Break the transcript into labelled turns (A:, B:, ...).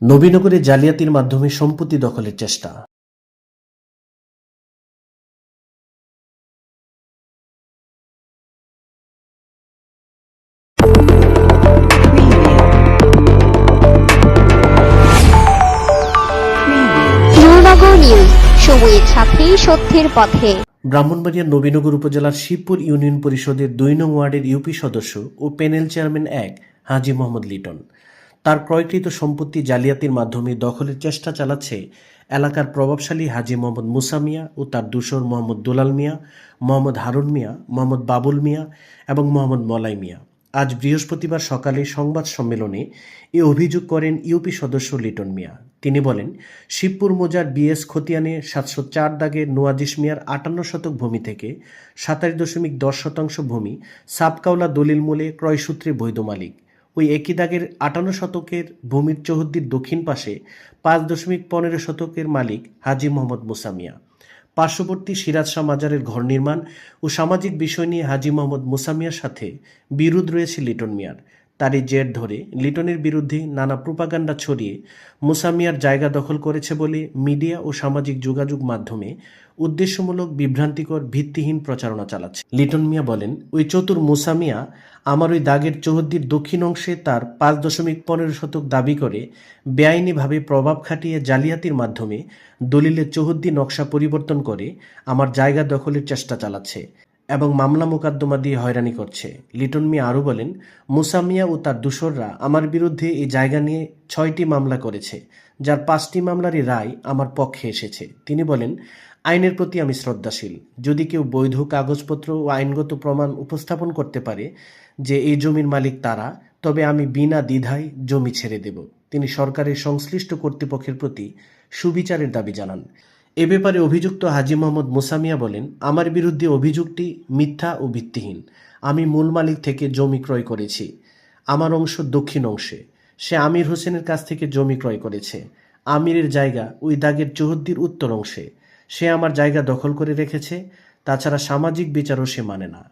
A: নবীনগরে জালিয়াতির মাধ্যমে সম্পত্তি দখলের চেষ্টা।
B: সময়ের সত্যের পথে।
A: ব্রাহ্মণবাড়িয়ার নবীনগর উপজেলার শিবপুর ইউনিয়ন পরিষদের দুই নং ওয়ার্ডের ইউপি সদস্য ও প্যানেল চেয়ারম্যান এক হাজি মোহাম্মদ লিটন। তার ক্রয়কৃত সম্পত্তি জালিয়াতির মাধ্যমে দখলের চেষ্টা চালাচ্ছে এলাকার প্রভাবশালী হাজি মোহাম্মদ মুসা মিয়া ও তার দূষর মোহাম্মদ দুলাল মিয়া, মোহাম্মদ হারুন মিয়া, মোহাম্মদ বাবুল মিয়া এবং মোহাম্মদ মলাই মিয়া। আজ বৃহস্পতিবার সকালে সংবাদ সম্মেলনে এ অভিযোগ করেন ইউপি সদস্য লিটন মিয়া। তিনি বলেন, শিবপুর মোজার বিএস খতিয়ানে সাতশো চার দাগে নোয়াজিস মিয়ার আটান্ন শতক ভূমি থেকে সাতাশ দশমিক দশ শতাংশ ভূমি সাবকাওলা দলিল মূলে ক্রয়সূত্রে বৈধ মালিক। ওই একই দাগের আটান্ন শতকের ভূমির চৌহদ্দির দক্ষিণ পাশে পাঁচ দশমিক পনেরো শতকের মালিক হাজি মোহাম্মদ মুসামিয়া। পার্শ্ববর্তী সিরাজ শাহ মাজারের ঘর নির্মাণ ও সামাজিক বিষয় নিয়ে হাজি মোহাম্মদ মুসামিয়ার সাথে বিরোধ রয়েছে লিটন মিয়ার। তারই জের ধরে লিটনের বিরুদ্ধে নানা প্রোপাগান্ডা ছড়িয়ে মুসা মিয়ার জায়গা দখল করেছে বলে মিডিয়া ও সামাজিক যোগাযোগ মাধ্যমে উদ্দেশ্যমূলক বিভ্রান্তিকর ভিত্তিহীন প্রচারণা চালাচ্ছে। লিটন মিয়া বলেন, ওই চতুর মুসা মিয়া আমার ওই দাগের চৌহদ্দির দক্ষিণ অংশে তার পাঁচ দশমিক পনেরো শতক দাবি করে বেআইনিভাবে প্রভাব খাটিয়ে জালিয়াতির মাধ্যমে দলিলের চৌহদ্দি নকশা পরিবর্তন করে আমার জায়গা দখলের চেষ্টা চালাচ্ছে। এবং মামলা মোকদ্দমা দিয়ে হয়রানি করছে। লিটন মিয়া আরও বলেন মুসা মিয়া ও তার দূষররা আমার বিরুদ্ধে এই জায়গা নিয়ে ছয়টি মামলা করেছে, যার পাঁচটি মামলারই রায় আমার পক্ষে এসেছে। তিনি বলেন, আইনের প্রতি আমি শ্রদ্ধাশীল। যদি কেউ বৈধ কাগজপত্র ও আইনগত প্রমাণ উপস্থাপন করতে পারে যে এই জমির মালিক তারা, তবে আমি বিনা দ্বিধায় জমি ছেড়ে দেব। তিনি সরকারের সংশ্লিষ্ট কর্তৃপক্ষের প্রতি সুবিচারের দাবি জানান। এ ব্যাপারে অভিযুক্ত হাজি মোহাম্মদ মুসামিয়া বলেন, আমার বিরুদ্ধে অভিযোগটি মিথ্যা ও ভিত্তিহীন। আমি মূল মালিক থেকে জমি ক্রয় করেছি। আমার অংশ দক্ষিণ অংশে। সে আমির হোসেনের কাছ থেকে জমি ক্রয় করেছে। আমিরের জায়গা ওই দাগের চৌহদ্দির উত্তর অংশে। সে আমার জায়গা দখল করে রেখেছে। তাছাড়া সামাজিক বিচারও সে মানে না।